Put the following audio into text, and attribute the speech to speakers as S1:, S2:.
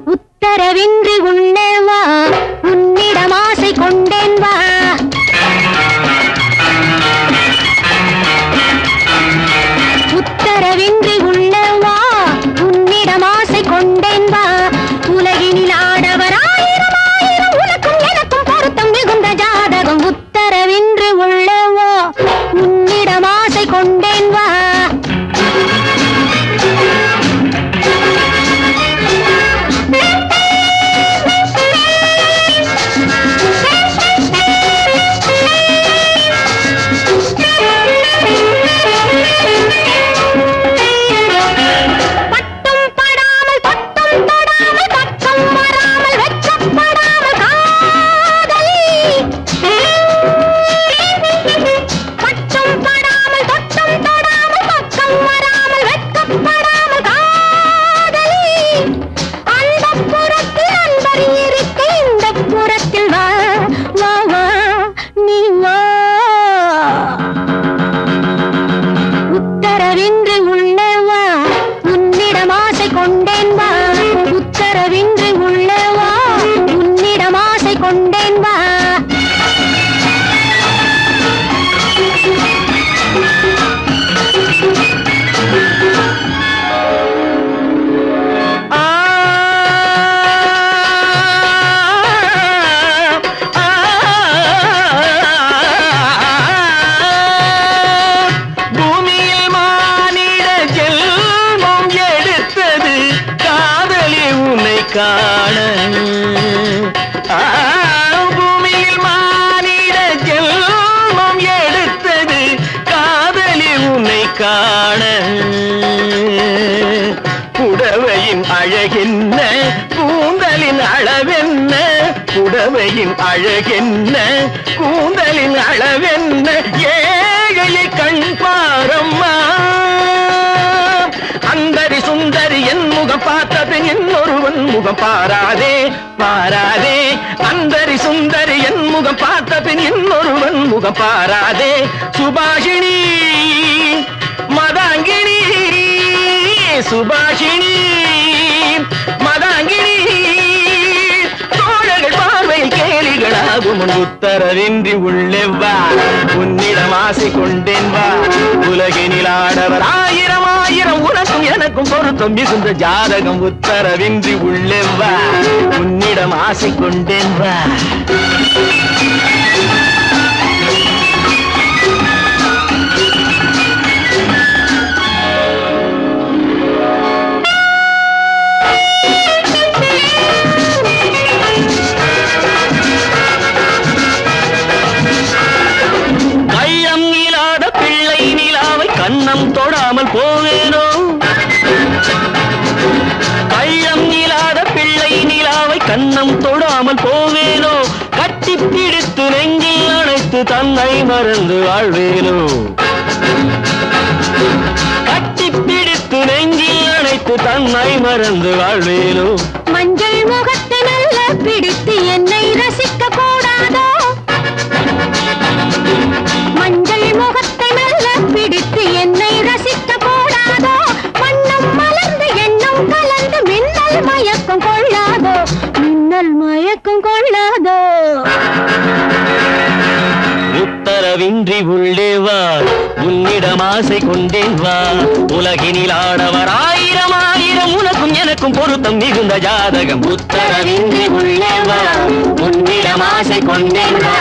S1: உத்தரவின்றி உண்ணேன் வா உன்னிடம் ஆசை கொண்டேன் வா. உத்தரவின்றி உண்ணேன் வா உன்னிடம் ஆசை கொண்டேன் வா. உலகினில் ஆடவர் ஆயிரம் ஆயிரம் உனக்கும் எனக்கும் பொருத்தம் மிகுந்த ஜாதகம். உத்தரவின்றி உள்ளேன் வா உன்னிடம் ஆசை கொண்டேன் வா.
S2: புடவையின் அழகென்ன? கூந்தலின் அளவென்ன? ஏழையை கண் பாரம்மா. அந்தரி சுந்தரி என் முகம் பார்த்தது இன்னொருவன் முகம் பாராதே பாராதே அந்தரி சுந்தரி என் முகம் பார்த்த இன்னொருவன் முகம் பாராதே. சுபாஷினி மதாங்கினி சுபாஷினி கேலிகளாகும் உன் உத்தரவின்றி உள்ளே வா. உன்னிடம் ஆசை கொண்டேன் வா. உலகினில் ஆடவர் ஆயிரம் ஆயிரம் உனக்கும் எனக்கும் பொருத்தம். மிகுந்த ஜாதகம் உத்தரவின்றி உள்ளே வா. உன்னிடம் ஆசை கொண்டேன் வா. கண்ணம் தொடாமல் போவேனோ? கட்டி பிடித்து நெஞ்சில் அணைத்து தன்னை மறந்து வாழ்வேனோ? கட்டி பிடித்து நெஞ்சில் அணைத்து தன்னை மறந்து வாழ்வேனோ?
S1: மஞ்சள் முகத்தை நல்ல பிடித்து என்னை ரசிக்க கூடாதோ? மஞ்சள் முகத்தை நல்ல பிடித்து என்னை ரசிக்க கூடாதோ? மண்ணும் மலர்ந்து எண்ணம் கலந்து மின்னல் மயக்கம் மின்னல் மயக்கம் கொள்ளாதோ?
S2: உத்தரவின்றி உள்ளே வா உன்னிடம் ஆசை கொண்டேன் வா. உலகினில் ஆடவர் ஆயிரம் ஆயிரம் உனக்கும் எனக்கும் பொருத்தம் மிகுந்த ஜாதகம். உத்தரவின்றி உள்ளே வா உன்னிடம் ஆசை கொண்டேன் வா.